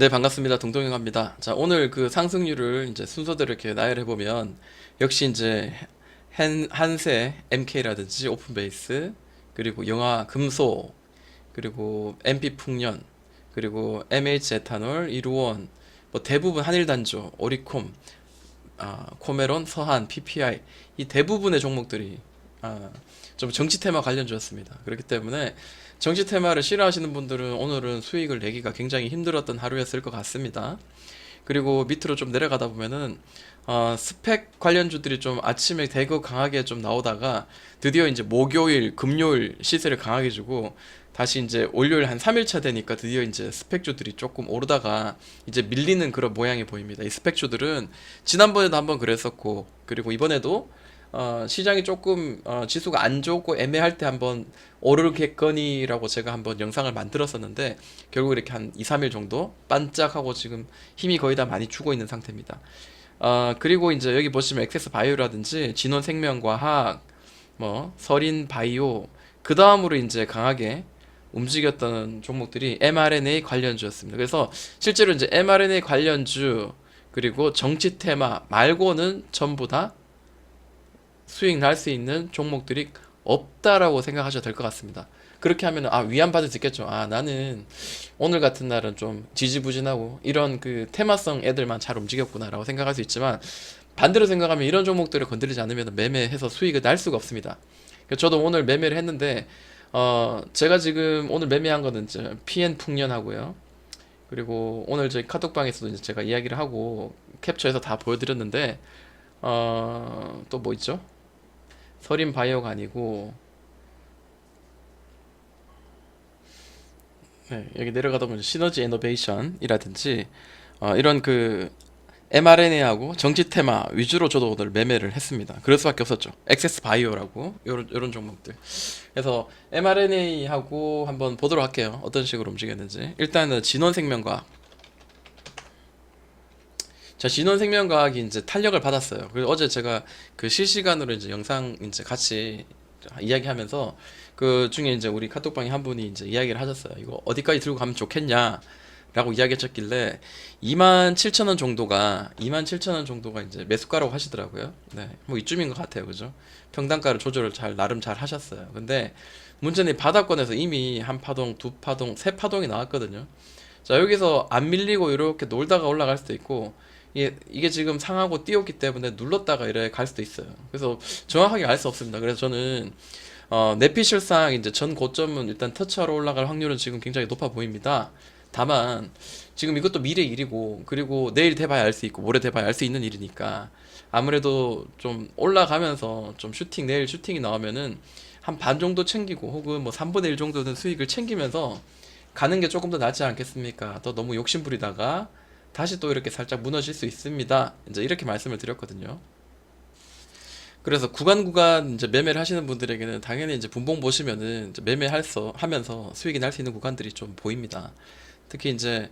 네, 반갑습니다. 동동영입니다. 자, 오늘 그 상승률을 이제 순서대로 이렇게 나열해 보면 역시 이제 한, 한세, MK라든지 오픈베이스, 그리고 영화 금속, 그리고 MP 풍년, 그리고 MH 에탄올, 이루원, 뭐 대부분 한일단조, 오리콤, 아, 코메론, 서한, PPI 이 대부분의 종목들이 아, 좀 정치 테마 관련주였습니다. 그렇기 때문에 정치 테마를 싫어하시는 분들은 오늘은 수익을 내기가 굉장히 힘들었던 하루였을 것 같습니다. 그리고 밑으로 좀 내려가다 보면은 어, 스펙 관련주들이 좀 아침에 대거 강하게 좀 나오다가 드디어 이제 목요일, 금요일 시세를 강하게 주고 다시 이제 월요일 한 3일차 되니까 드디어 이제 스펙주들이 조금 오르다가 이제 밀리는 그런 모양이 보입니다. 이 스펙주들은 지난번에도 한번 그랬었고 그리고 이번에도 어, 시장이 조금 어, 지수가 안 좋고 애매할 때 한번 오르겠거니라고 제가 한번 영상을 만들었었는데 결국 이렇게 한 2, 3일 정도 반짝하고 지금 힘이 거의 다 많이 주고 있는 상태입니다. 어, 그리고 이제 여기 보시면 엑세스 바이오라든지 진원 생명과학, 뭐 서린 바이오 그 다음으로 이제 강하게 움직였던 종목들이 mRNA 관련주였습니다. 그래서 실제로 이제 mRNA 관련주 그리고 정치 테마 말고는 전부 다 수익 날 수 있는 종목들이 없다라고 생각하셔도 될 것 같습니다. 그렇게 하면 아 위안 받을 수 있겠죠. 아 나는 오늘 같은 날은 좀 지지부진하고 이런 그 테마성 애들만 잘 움직였구나라고 생각할 수 있지만 반대로 생각하면 이런 종목들을 건드리지 않으면 매매해서 수익을 날 수가 없습니다. 저도 오늘 매매를 했는데 어 제가 지금 오늘 매매한 거는 이제 PN 풍년하고요. 그리고 오늘 저희 카톡방에서도 이제 제가 이야기를 하고 캡처해서 다 보여드렸는데 어 또 뭐 있죠? 서린 바이오가 아니고 네, 여기 내려가다 보면 시너지 이노베이션이라든지 어, 이런 그 mRNA하고 정치 테마 위주로 저도 오늘 매매를 했습니다. 그럴 수밖에 없었죠. 액세스 바이오라고 요런 요런 종목들. 그래서 mRNA하고 한번 보도록 할게요. 어떤 식으로 움직였는지. 일단은 진원생명과학. 자, 진원생명과학이 이제 탄력을 받았어요. 그리고 어제 제가 그 실시간으로 이제 영상 이제 같이 이야기하면서 그 중에 이제 우리 카톡방에 한 분이 이제 이야기를 하셨어요. 이거 어디까지 들고 가면 좋겠냐? 라고 이야기하셨길래 2만 7천 원 정도가 2만 7천 원 정도가 이제 매수가라고 하시더라고요. 네. 뭐 이쯤인 것 같아요. 그죠? 평단가를 조절을 잘 나름 잘 하셨어요. 근데 문제는 이 바닥권에서 이미 한 파동, 두 파동, 세 파동이 나왔거든요. 자, 여기서 안 밀리고 이렇게 놀다가 올라갈 수도 있고 이게, 이게 지금 상하고 띄었기 때문에 눌렀다가 이래 갈 수도 있어요. 그래서 정확하게 알 수 없습니다. 그래서 저는 어, 내피실상 이제 전 고점은 일단 터치하러 올라갈 확률은 지금 굉장히 높아 보입니다. 다만 지금 이것도 미래 일이고 그리고 내일 돼봐야 알 수 있고 모레 돼봐야 알 수 있는 일이니까 아무래도 좀 올라가면서 좀 슈팅 내일 슈팅이 나오면은 한 반 정도 챙기고 혹은 뭐 3분의 1 정도는 수익을 챙기면서 가는 게 조금 더 낫지 않겠습니까? 또 너무 욕심 부리다가 다시 또 이렇게 살짝 무너질 수 있습니다. 이제 이렇게 말씀을 드렸거든요. 그래서 구간 구간 이제 매매를 하시는 분들에게는 당연히 이제 분봉 보시면은 이제 매매할 수 하면서 수익이 날 수 있는 구간들이 좀 보입니다. 특히 이제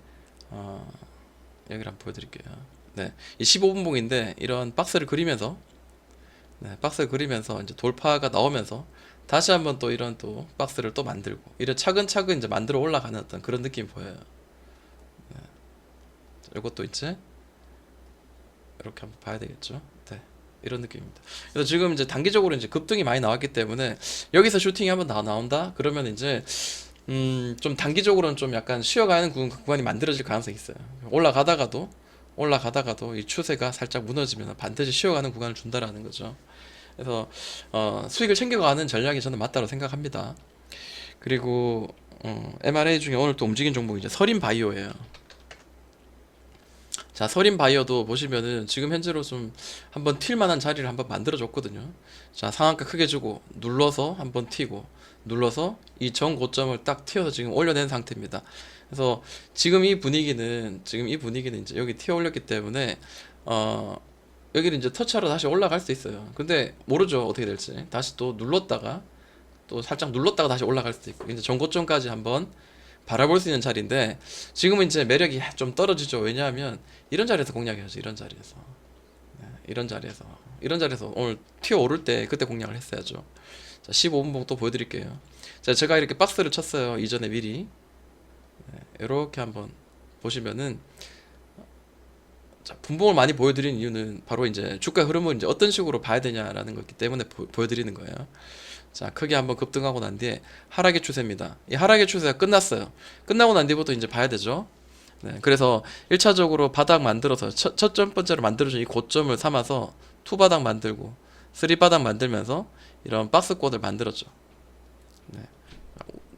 어 여기를 한번 보여드릴게요. 네, 이 15분봉인데 이런 박스를 그리면서 네, 박스를 그리면서 이제 돌파가 나오면서 다시 한번 또 이런 또 박스를 또 만들고 이런 차근차근 이제 만들어 올라가는 어떤 그런 느낌이 보여요. 네. 이것도 이제 이렇게 한번 봐야 되겠죠. 네. 이런 느낌입니다. 그래서 지금 이제 단기적으로 이제 급등이 많이 나왔기 때문에 여기서 슈팅이 한번 나 나온다? 그러면 이제 음, 좀 단기적으로는 좀 약간 쉬어가는 구- 구간이 만들어질 가능성이 있어요. 올라가다가도 올라가다가도 이 추세가 살짝 무너지면 반드시 쉬어가는 구간을 준다라는 거죠. 그래서 어, 수익을 챙겨가는 전략이 저는 맞다고 생각합니다. 그리고 어, M&A 중에 오늘 또 움직인 종목이 이제 서린 바이오예요. 자, 서린 바이오도 보시면은 지금 현재로 좀 한번 튈 만한 자리를 한번 만들어 줬거든요. 자, 상한가 크게 주고 눌러서 한번 튀고 눌러서 이 전 고점을 딱 튀어서 지금 올려낸 상태입니다. 그래서 지금 이 분위기는 지금 이 분위기는 이제 여기 튀어 올렸기 때문에 어 여기를 이제 터치하러 다시 올라갈 수 있어요. 근데 모르죠 어떻게 될지. 다시 또 눌렀다가 또 살짝 눌렀다가 다시 올라갈 수도 있고 이제 전 고점까지 한번 바라볼 수 있는 자리인데 지금은 이제 매력이 좀 떨어지죠. 왜냐하면 이런 자리에서 공략해야죠. 이런 자리에서 네, 이런 자리에서 이런 자리에서 오늘 튀어 오를 때 그때 공략을 했어야죠. 자 15분봉 또 보여드릴게요. 자 제가 이렇게 박스를 쳤어요. 이전에 미리 네, 이렇게 한번 보시면은 자, 분봉을 많이 보여드리는 이유는 바로 이제 주가 흐름을 이제 어떤 식으로 봐야 되냐라는 거기 때문에 보, 보여드리는 거예요. 자, 크게 한번 급등하고 난 뒤에 하락의 추세입니다. 이 하락의 추세가 끝났어요. 끝나고 난 뒤부터 이제 봐야 되죠. 네, 그래서 1차적으로 바닥 만들어서 첫, 첫 번째로 만들어준 이 고점을 삼아서 투 바닥 만들고 쓰리 바닥 만들면서 이런 박스권을 만들었죠. 네.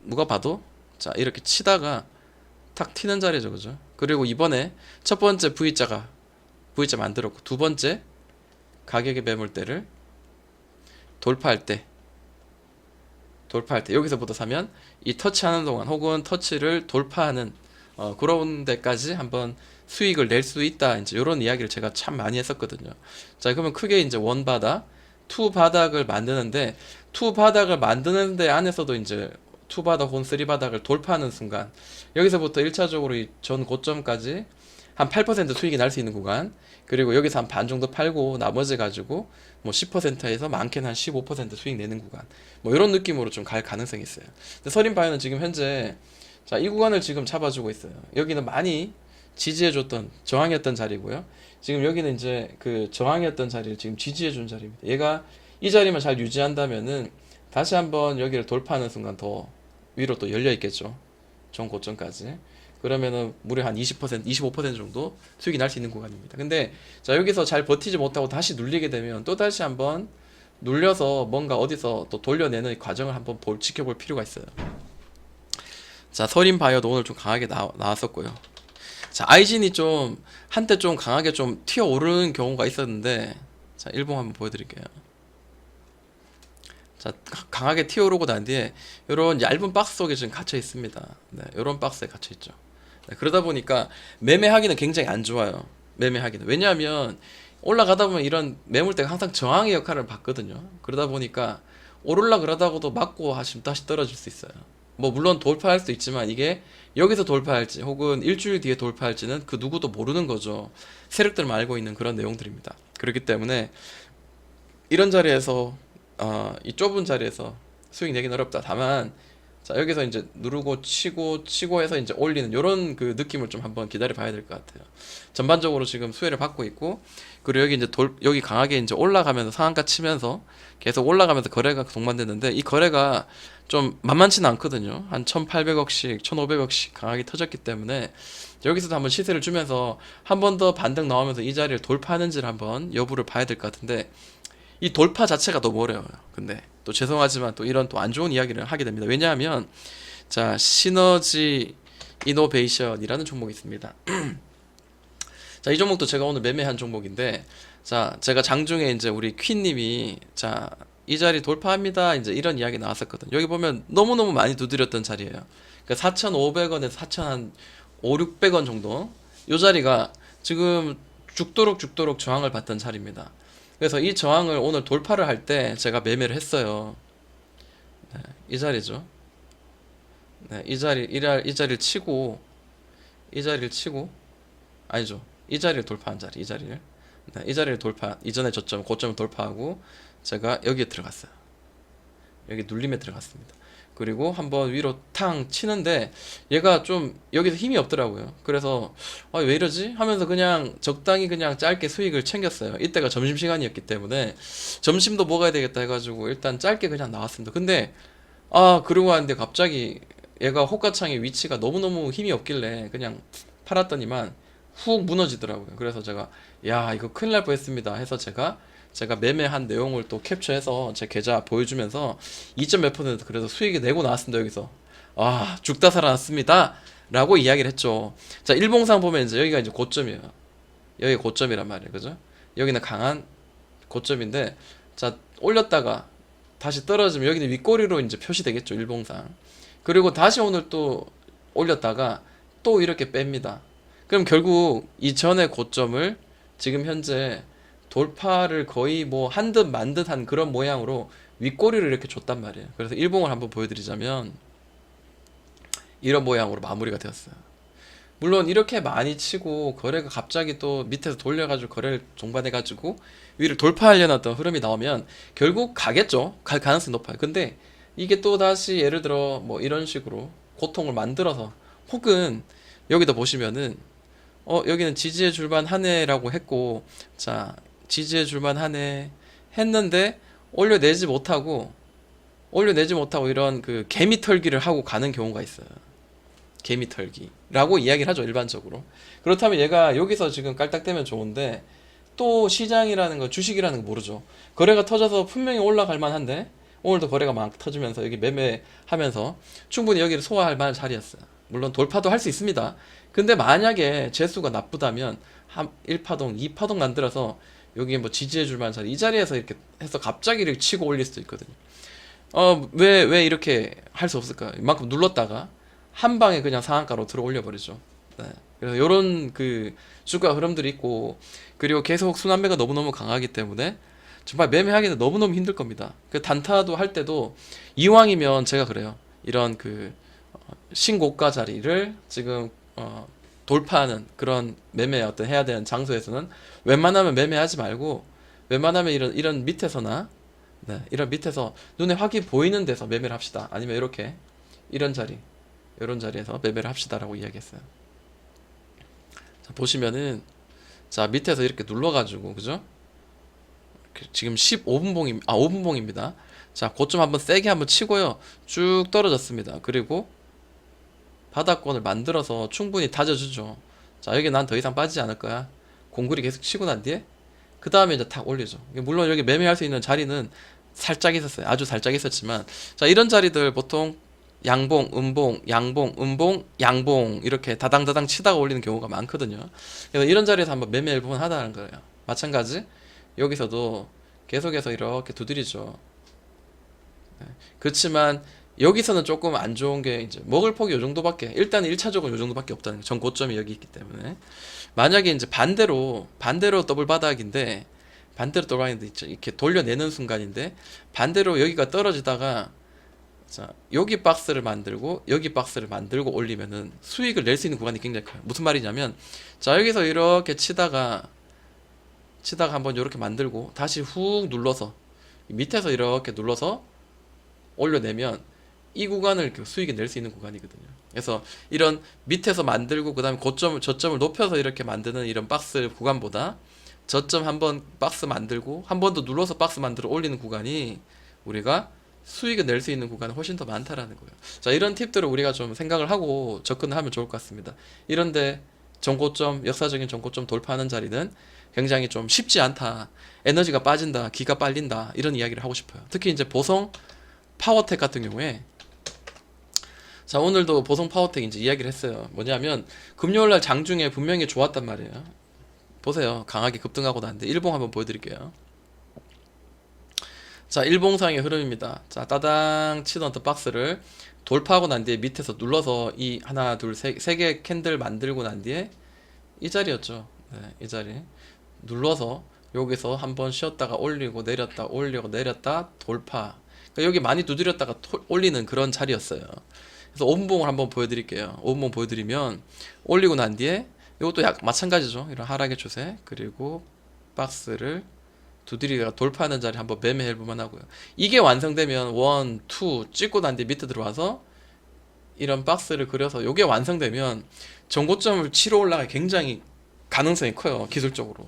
누가 봐도 자 이렇게 치다가 탁 튀는 자리죠, 그죠? 그리고 이번에 첫 번째 V자가 V자 만들었고 두 번째 가격의 매물대를 돌파할 때 돌파할 때 여기서부터 사면 이 터치하는 동안 혹은 터치를 돌파하는 어, 그런 데까지 한번 수익을 낼 수 있다 이제 이런 이야기를 제가 참 많이 했었거든요. 자 그러면 크게 이제 원 바닥, 투 바닥을 만드는데 투 바닥을 만드는데 안에서도 이제 투 바닥 혹은 쓰리 바닥을 돌파하는 순간 여기서부터 1차적으로 이 전 고점까지 한 8% 수익이 날 수 있는 구간 그리고 여기서 한 반 정도 팔고 나머지 가지고 뭐 10%에서 많게는 한 15% 수익 내는 구간 뭐 이런 느낌으로 좀 갈 가능성이 있어요. 근데 서린 바이오는 지금 현재 자, 이 구간을 지금 잡아주고 있어요. 여기는 많이 지지해줬던 저항이었던 자리고요. 지금 여기는 이제 그 저항이었던 자리를 지금 지지해준 자리입니다. 얘가 이 자리만 잘 유지한다면은 다시 한번 여기를 돌파하는 순간 더 위로 또 열려 있겠죠. 전 고점까지. 그러면은 무려 한 20%, 25% 정도 수익이 날 수 있는 구간입니다. 근데 자 여기서 잘 버티지 못하고 다시 눌리게 되면 또 다시 한번 눌려서 뭔가 어디서 또 돌려내는 과정을 한번 볼, 지켜볼 필요가 있어요. 자, 서린 바이오도 오늘 좀 강하게 나, 나왔었고요. 자, 아이진이 좀 한때 좀 강하게 좀 튀어 오르는 경우가 있었는데 자, 일봉 한번 보여드릴게요. 자, 가- 강하게 튀어 오르고 난 뒤에 이런 얇은 박스 속에 지금 갇혀 있습니다. 네, 이런 박스에 갇혀 있죠. 네, 그러다 보니까 매매하기는 굉장히 안 좋아요. 매매하기는 왜냐하면 올라가다 보면 이런 매물대가 항상 저항의 역할을 받거든요. 그러다 보니까 오르려 그러다가도 맞고 하시면 다시 떨어질 수 있어요. 뭐 물론 돌파할 수도 있지만 이게 여기서 돌파할지 혹은 일주일 뒤에 돌파할지는 그 누구도 모르는 거죠. 세력들만 알고 있는 그런 내용들입니다. 그렇기 때문에 이런 자리에서 어, 이 좁은 자리에서 수익 내긴 어렵다. 다만 자 여기서 이제 누르고 치고 치고 해서 이제 올리는 이런 그 느낌을 좀 한번 기다려 봐야 될 것 같아요. 전반적으로 지금 수혜를 받고 있고 그리고 여기 이제 돌 여기 강하게 이제 올라가면서 상한가 치면서 계속 올라가면서 거래가 동반됐는데 이 거래가 좀 만만치는 않거든요. 한 1,800억씩, 1,500억씩 강하게 터졌기 때문에 여기서도 한번 시세를 주면서 한 번 더 반등 나오면서 이 자리를 돌파하는지를 한번 여부를 봐야 될 것 같은데 이 돌파 자체가 너무 어려워요. 근데 또 죄송하지만 또 이런 또 안 좋은 이야기를 하게 됩니다. 왜냐하면 자 시너지 이노베이션이라는 종목이 있습니다. 자, 이 종목도 제가 오늘 매매한 종목인데, 자, 제가 장중에 이제 우리 퀸 님이, 자, 이 자리 돌파합니다. 이제 이런 이야기 나왔었거든요. 여기 보면 너무너무 많이 두드렸던 자리예요. 그러니까 4,500원에서 4,500, 600원 정도. 요 자리가 지금 죽도록 죽도록 저항을 받던 자리입니다. 그래서 이 저항을 오늘 돌파를 할 때 제가 매매를 했어요. 네, 이 자리죠. 네, 이 자리, 이, 자- 이 자리를 치고, 이 자리를 치고, 아니죠. 이 자리를 돌파한 자리, 이 자리를. 네, 이 자리를 돌파, 이전에 저점, 고점을 돌파하고, 제가 여기에 들어갔어요. 여기 눌림에 들어갔습니다. 그리고 한번 위로 탕 치는데, 얘가 좀 여기서 힘이 없더라고요. 그래서, 아, 왜 이러지? 하면서 그냥 적당히 그냥 짧게 수익을 챙겼어요. 이때가 점심 시간이었기 때문에, 점심도 먹어야 되겠다 해가지고, 일단 짧게 그냥 나왔습니다. 근데, 아, 그러고 왔는데 갑자기 얘가 호가창의 위치가 너무너무 힘이 없길래 그냥 팔았더니만 훅 무너지더라고요. 그래서 제가 야 이거 큰일 날 뻔했습니다 해서 제가 제가 매매한 내용을 또 캡처해서 제 계좌 보여주면서 2점 몇 퍼센트 그래서 수익이 내고 나왔습니다 여기서. 아 죽다 살아났습니다. 라고 이야기를 했죠. 자 일봉상 보면 이제 여기가 이제 고점이에요. 여기 고점이란 말이에요. 그죠? 여기는 강한 고점인데 자 올렸다가 다시 떨어지면 여기는 윗꼬리로 이제 표시되겠죠 일봉상. 그리고 다시 오늘 또 올렸다가 또 이렇게 뺍니다. 그럼 결국 이전의 고점을 지금 현재 돌파를 거의 뭐 한 듯 만 듯한 그런 모양으로 윗꼬리를 이렇게 줬단 말이에요. 그래서 일봉을 한번 보여드리자면 이런 모양으로 마무리가 되었어요. 물론 이렇게 많이 치고 거래가 갑자기 또 밑에서 돌려가지고 거래를 종반해가지고 위를 돌파하려는 어떤 흐름이 나오면 결국 가겠죠. 갈 가능성이 높아요. 근데 이게 또 다시 예를 들어 뭐 이런 식으로 고통을 만들어서 혹은 여기다 보시면은 어 여기는 지지해 줄만 하네라고 했고 자 지지해 줄만 하네 했는데 올려내지 못하고 올려내지 못하고 이런 그 개미 털기를 하고 가는 경우가 있어요. 개미 털기라고 이야기를 하죠 일반적으로. 그렇다면 얘가 여기서 지금 깔딱대면 좋은데 또 시장이라는 거 주식이라는 거 모르죠. 거래가 터져서 분명히 올라갈 만한데 오늘도 거래가 막 터지면서 여기 매매하면서 충분히 여기를 소화할 만한 자리였어요. 물론 돌파도 할 수 있습니다. 근데 만약에 재수가 나쁘다면 한 1파동, 2파동 만들어서 여기 뭐 지지해 줄 만한 자리 이 자리에서 이렇게 해서 갑자기 이렇게 치고 올릴 수도 있거든요. 어, 왜, 왜 이렇게 할 수 없을까? 이만큼 눌렀다가 한 방에 그냥 상한가로 들어 올려버리죠. 네. 그래서 이런 그 주가 흐름들이 있고 그리고 계속 순환매가 너무너무 강하기 때문에 정말 매매하기는 너무너무 힘들 겁니다. 그 단타도 할 때도 이왕이면 제가 그래요. 이런 그 어, 신고가 자리를 지금 어, 돌파하는 그런 매매 어떤 해야 되는 장소에서는 웬만하면 매매하지 말고 웬만하면 이런 이런 밑에서나 네, 이런 밑에서 눈에 확이 보이는 데서 매매를 합시다. 아니면 이렇게 이런 자리 이런 자리에서 매매를 합시다라고 이야기했어요. 자, 보시면은 자 밑에서 이렇게 눌러가지고 그죠? 그 지금 15분봉임 아 5분 봉입니다. 자 고점 한번 세게 한번 치고요 쭉 떨어졌습니다. 그리고 바닥권을 만들어서 충분히 다져주죠. 자 여기 난 더 이상 빠지지 않을 거야. 공굴이 계속 치고 난 뒤에 그 다음에 이제 탁 올리죠. 물론 여기 매매할 수 있는 자리는 살짝 있었어요. 아주 살짝 있었지만 자 이런 자리들 보통 양봉, 음봉, 양봉, 음봉, 양봉 이렇게 다당다당 치다가 올리는 경우가 많거든요. 그래서 이런 자리에서 한번 매매를 보면 하다는 거예요. 마찬가지 여기서도 계속해서 이렇게 두드리죠. 네. 그렇지만 여기서는 조금 안 좋은 게 이제 먹을 폭이 요 정도밖에 일단 1차적으로 요 정도밖에 없다는 거. 전 고점이 여기 있기 때문에 만약에 이제 반대로 반대로 더블 바닥인데 반대로 있죠. 이렇게 돌려내는 순간인데 반대로 여기가 떨어지다가 자 여기 박스를 만들고 여기 박스를 만들고 올리면은 수익을 낼 수 있는 구간이 굉장히 커요. 무슨 말이냐면 자 여기서 이렇게 치다가 치다가 한번 이렇게 만들고 다시 훅 눌러서 밑에서 이렇게 눌러서 올려내면 이 구간을 그 수익을 낼수 있는 구간이거든요. 그래서 이런 밑에서 만들고 그다음에 고점을 저점을 높여서 이렇게 만드는 이런 박스 구간보다 저점 한번 박스 만들고 한 번 더 눌러서 박스 만들어 올리는 구간이 우리가 수익을 낼 수 있는 구간이 훨씬 더 많다라는 거예요. 자, 이런 팁들을 우리가 좀 생각을 하고 접근을 하면 좋을 것 같습니다. 이런데 정고점, 역사적인 정고점 돌파하는 자리는 굉장히 좀 쉽지 않다. 에너지가 빠진다, 기가 빨린다. 이런 이야기를 하고 싶어요. 특히 이제 보성 파워텍 같은 경우에 자, 오늘도 보성 파워텍 이제 이야기를 했어요. 뭐냐면 금요일 날 장중에 분명히 좋았단 말이에요. 보세요. 강하게 급등하고 나는데 일봉 한번 보여 드릴게요. 자, 일봉상의 흐름입니다. 자, 따당 치던 더 박스를 돌파하고 난 뒤에 밑에서 눌러서 이 하나, 둘, 세, 세 개 캔들 만들고 난 뒤에 이 자리였죠. 네, 이 자리. 눌러서 여기서 한번 쉬었다가 올리고 내렸다, 올리고 내렸다, 돌파. 그러니까 여기 많이 두드렸다가 토- 올리는 그런 자리였어요. 그래서 5분봉을 한번 보여드릴게요. 5분봉 보여드리면 올리고 난 뒤에 이것도 약 마찬가지죠. 이런 하락의 추세 그리고 박스를 두드리가 돌파하는 자리 한번 매매해 볼만 하고요. 이게 완성되면 원, 투 찍고 난 뒤에 밑에 들어와서 이런 박스를 그려서 이게 완성되면 정고점을 치러 올라가 굉장히 가능성이 커요. 기술적으로.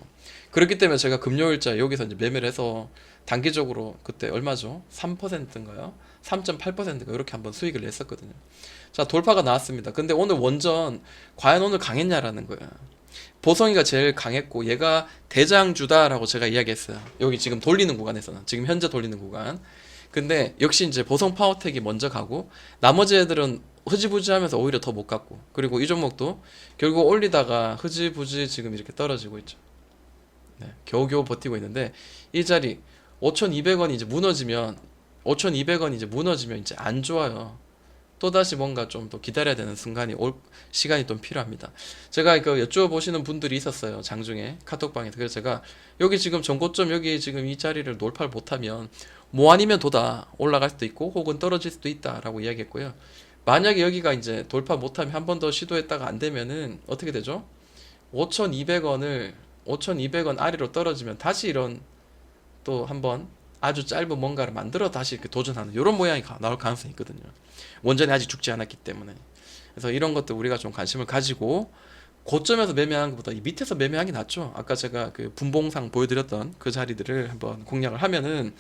그렇기 때문에 제가 금요일자 여기서 이제 매매를 해서 단기적으로 그때 얼마죠? 3%인가요? 3.8%인가 이렇게 한번 수익을 냈었거든요. 자, 돌파가 나왔습니다. 근데 오늘 원전 과연 오늘 강했냐라는 거예요. 보성이가 제일 강했고 얘가 대장주다라고 제가 이야기했어요. 여기 지금 돌리는 구간에서는 지금 현재 돌리는 구간. 근데 역시 이제 보성 파워텍이 먼저 가고 나머지 애들은 흐지부지하면서 오히려 더 못 갔고 그리고 이 종목도 결국 올리다가 흐지부지 지금 이렇게 떨어지고 있죠. 네, 겨우겨우 버티고 있는데 이 자리 5,200원이 이제 무너지면 5,200원이 이제 무너지면 이제 안 좋아요. 또다시 뭔가 좀더 기다려야 되는 순간이 올 시간이 좀 필요합니다. 제가 그 여쭤보시는 분들이 있었어요. 장중에 카톡방에서. 그래서 제가 여기 지금 전고점 여기 지금 이 자리를 돌파를 못하면 뭐 아니면 도다 올라갈 수도 있고 혹은 떨어질 수도 있다라고 이야기했고요. 만약에 여기가 이제 돌파 못하면 한 번 더 시도했다가 안 되면은 어떻게 되죠? 5,200원을 5,200원 아래로 떨어지면 다시 이런 또 한번 아주 짧은 뭔가를 만들어 다시 이렇게 도전하는 이런 모양이 가- 나올 가능성이 있거든요. 원전이 아직 죽지 않았기 때문에. 그래서 이런 것들 우리가 좀 관심을 가지고 고점에서 매매하는 것보다 이 밑에서 매매하는 게 낫죠. 아까 제가 그 분봉상 보여드렸던 그 자리들을 한번 공략을 하면은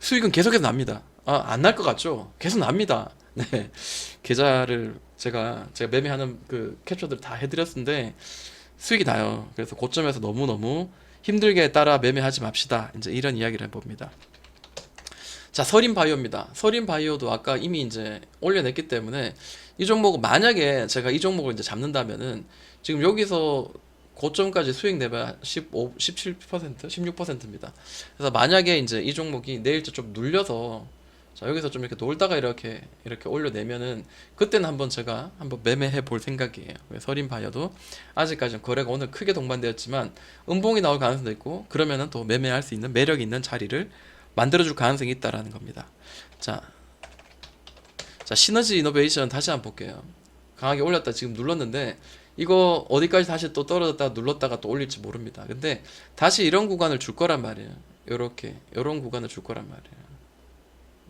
수익은 계속해서 납니다. 아, 안 날 것 같죠? 계속 납니다. 네. 계좌를 제가 제가 매매하는 그 캡처들 다 해드렸는데 수익이 나요. 그래서 고점에서 너무너무 힘들게 따라 매매하지 맙시다. 이제 이런 이야기를 해봅니다. 자, 서린 바이오입니다. 서린 바이오도 아까 이미 이제 올려냈기 때문에 이 종목 만약에 제가 이 종목을 이제 잡는다면은 지금 여기서 고점까지 수익 내면 15, 17%, 16%입니다. 그래서 만약에 이제 이 종목이 내일자 좀 눌려서 자, 여기서 좀 이렇게 놀다가 이렇게 이렇게 올려내면은 그때는 한번 제가 한번 매매해 볼 생각이에요. 서린 바이오도 아직까지는 거래가 오늘 크게 동반되었지만 음봉이 나올 가능성도 있고 그러면은 또 매매할 수 있는 매력 있는 자리를 만들어줄 가능성이 있다라는 겁니다. 자, 자 시너지 이노베이션 다시 한번 볼게요. 강하게 올렸다 지금 눌렀는데 이거 어디까지 다시 또 떨어졌다가 눌렀다가 또 올릴지 모릅니다. 근데 다시 이런 구간을 줄 거란 말이에요. 요렇게 요런 구간을 줄 거란 말이에요.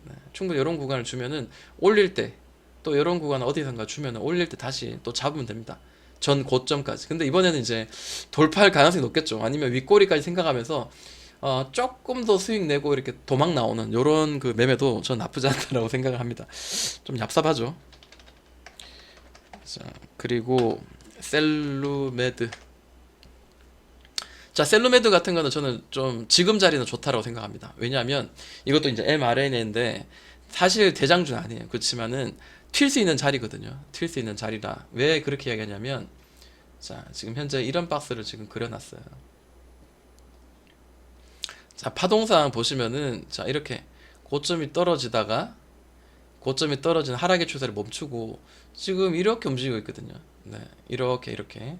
네, 충분히 이런 구간을 주면은 올릴 때또 이런 구간 어디선가 주면은 올릴 때 다시 또 잡으면 됩니다. 전 고점까지. 근데 이번에는 이제 돌파할 가능성이 높겠죠. 아니면 윗꼬리까지 생각하면서 어, 조금 더 수익 내고 이렇게 도망 나오는 요런 그 매매도 전 나쁘지 않다라고 생각을 합니다. 좀 얍삽하죠. 자, 그리고 셀루메드. 자, 셀루메드 같은 거는 저는 좀 지금 자리는 좋다라고 생각합니다. 왜냐하면 이것도 이제 mRNA인데 사실 대장주는 아니에요. 그렇지만은 튈 수 있는 자리거든요. 튈 수 있는 자리라. 왜 그렇게 이야기하냐면 자, 지금 현재 이런 박스를 지금 그려놨어요. 자, 파동상 보시면은 자, 이렇게 고점이 떨어지다가 고점이 떨어진 하락의 추세를 멈추고 지금 이렇게 움직이고 있거든요. 네, 이렇게 이렇게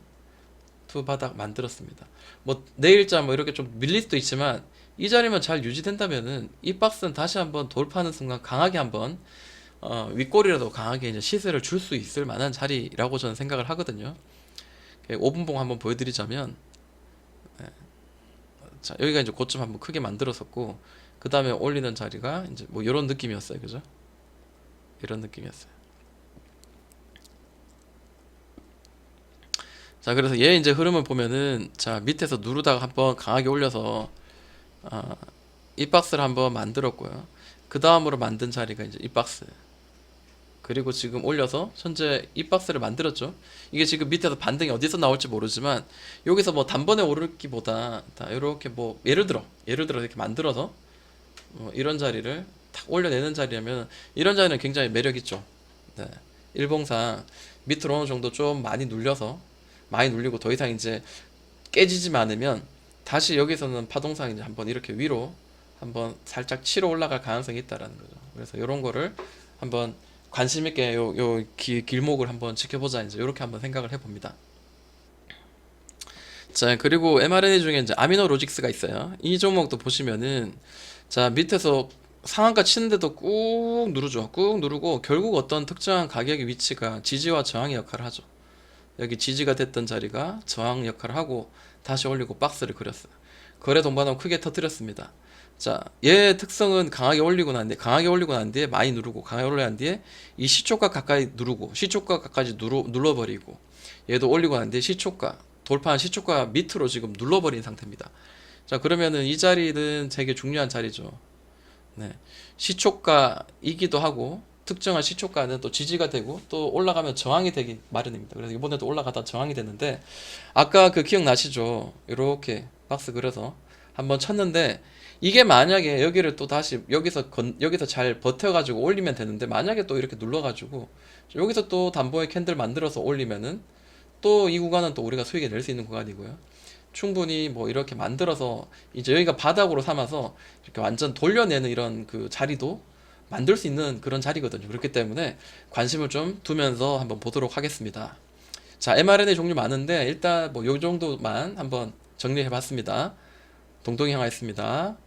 두 바닥 만들었습니다. 뭐 내일자 뭐 이렇게 좀 밀릴 수도 있지만 이 자리만 잘 유지된다면은 이 박스는 다시 한번 돌파하는 순간 강하게 한번 어, 윗꼬리라도 강하게 이제 시세를 줄 수 있을 만한 자리라고 저는 생각을 하거든요. 5분봉 한번 보여드리자면 네. 자 여기가 이제 고점 한번 크게 만들었었고 그 다음에 올리는 자리가 이제 뭐 이런 느낌이었어요, 그죠? 이런 느낌이었어요. 자 그래서 얘 이제 흐름을 보면은 자 밑에서 누르다가 한번 강하게 올려서 아, 이 박스를 한번 만들었고요. 그 다음으로 만든 자리가 이제 이 박스. 그리고 지금 올려서 현재 이 박스를 만들었죠. 이게 지금 밑에서 반등이 어디서 나올지 모르지만 여기서 뭐 단번에 오르기보다 다 이렇게 뭐 예를 들어 예를 들어 이렇게 만들어서 뭐 이런 자리를 탁 올려내는 자리라면 이런 자리는 굉장히 매력 있죠. 네. 일봉상 밑으로 어느 정도 좀 많이 눌려서 많이 눌리고 더 이상 이제 깨지지 않으면 다시 여기서는 파동상 이제 한번 이렇게 위로 한번 살짝 치러 올라갈 가능성이 있다라는 거죠. 그래서 이런 거를 한번 관심 있게 요, 요 기, 길목을 한번 지켜보자 이제 이렇게 한번 생각을 해봅니다. 자 그리고 mRNA 중에 이제 아미노 로직스가 있어요. 이 종목도 보시면은 자 밑에서 상한가 치는데도 꾹 누르죠. 꾹 누르고 결국 어떤 특정한 가격의 위치가 지지와 저항의 역할을 하죠. 여기 지지가 됐던 자리가 저항 역할을 하고 다시 올리고 박스를 그렸어요. 거래 동반하고 크게 터뜨렸습니다. 자, 얘 특성은 강하게 올리고 난 뒤에 강하게 올리고 난 뒤에 많이 누르고 강하게 올려 난 뒤에 이 시초가 가까이 누르고 시초가 가까이 누르, 눌러버리고 얘도 올리고 난 뒤에 시초가 돌파한 시초가 밑으로 지금 눌러버린 상태입니다. 자, 그러면은 이 자리는 되게 중요한 자리죠. 네. 시초가이기도 하고 특정한 시초가는 또 지지가 되고 또 올라가면 저항이 되기 마련입니다. 그래서 이번에도 올라가다 저항이 됐는데 아까 그 기억나시죠? 이렇게 박스 그려서 한번 쳤는데 이게 만약에 여기를 또 다시 여기서 건, 여기서 잘 버텨가지고 올리면 되는데 만약에 또 이렇게 눌러가지고 여기서 또 담보의 캔들 만들어서 올리면은 또 이 구간은 또 우리가 수익을 낼 수 있는 구간이고요. 충분히 뭐 이렇게 만들어서 이제 여기가 바닥으로 삼아서 이렇게 완전 돌려내는 이런 그 자리도 만들 수 있는 그런 자리거든요. 그렇기 때문에 관심을 좀 두면서 한번 보도록 하겠습니다. 자, mRNA 종류 많은데 일단 뭐 요 정도만 한번 정리해 봤습니다. 동동이 형하였습니다.